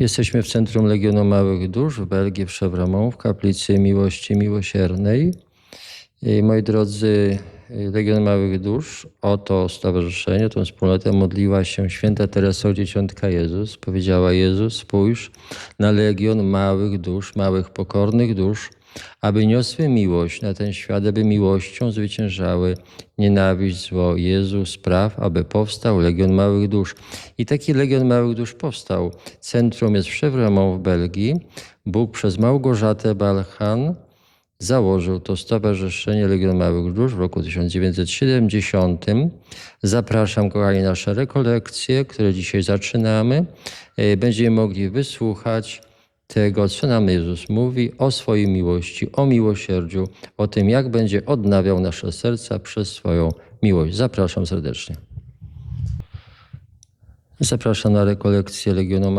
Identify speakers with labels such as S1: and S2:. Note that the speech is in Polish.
S1: Jesteśmy w Centrum Legionu Małych Dusz w Belgii, w Chevramont, w Kaplicy Miłości Miłosiernej. Moi drodzy, Legion Małych Dusz, o to stowarzyszenie, tą wspólnotę modliła się święta Teresa Dzieciątka Jezus. Powiedziała Jezus, spójrz na Legion Małych Dusz, małych pokornych dusz, aby niosły miłość na ten świat, aby miłością zwyciężały nienawiść, zło. Jezu spraw, aby powstał Legion Małych Dusz. I taki Legion Małych Dusz powstał. Centrum jest w Chevramont w Belgii. Bóg przez Małgorzatę Balchan założył to Stowarzyszenie Legion Małych Dusz w roku 1970. Zapraszam, kochani, na nasze rekolekcje, które dzisiaj zaczynamy. E, Będziemy mogli wysłuchać tego, co nam Jezus mówi o swojej miłości, o miłosierdziu, o tym, jak będzie odnawiał nasze serca przez swoją miłość. Zapraszam serdecznie. Zapraszam na rekolekcję Legionu